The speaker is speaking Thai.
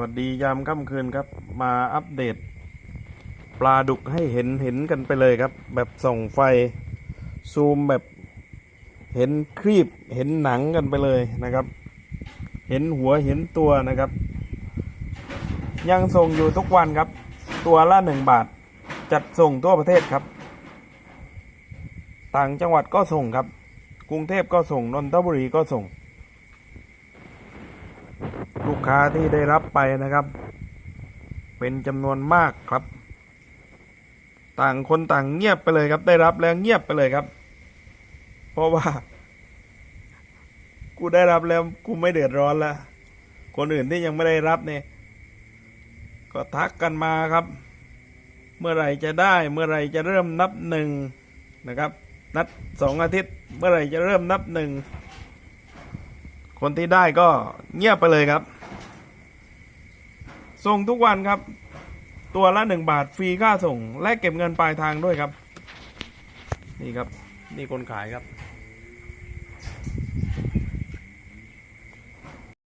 วัสดียามค่ำคืนครับ มาอัปเดต ปลาดุกให้เห็นเห็นกันไปเลยครับ แบบส่องไฟซูมแบบเห็นครีบเห็นหนังกันไปเลยนะครับ เห็นหัวเห็นตัวนะครับ ยังส่งอยู่ทุกวันครับ ตัวละหนึ่งบาท จัดส่งทั่วประเทศครับ ต่างจังหวัดก็ส่งครับ กรุงเทพก็ส่งนนทบุรีก็ส่ง ลูกค้าที่ได้รับไปนะครับ เป็นจำนวนมากครับ ต่างคนต่างเงียบไปเลยครับ ได้รับแล้วเงียบไปเลยครับ เพราะว่า กูได้รับแล้วกูไม่เดือดร้อนล้วคนอื่นที่ยังไม่ได้รับเนี่ยก็ทักกันมาครับ เมื่อไหร่จะได้ เมื่อไหร่จะเริ่มนับหนึ่งนะครับ นัดสองอาทิตย์ เมื่อไหร่จะเริ่มนับหนึ่งคนที่ได้ก็เงียบไปเลยครับ ส่งทุกวันครับ ตัวละหนึ่งบาทฟรีค่าส่ง และเก็บเงินปลายทางด้วยครับ นี่ครับ นี่คนขายครับ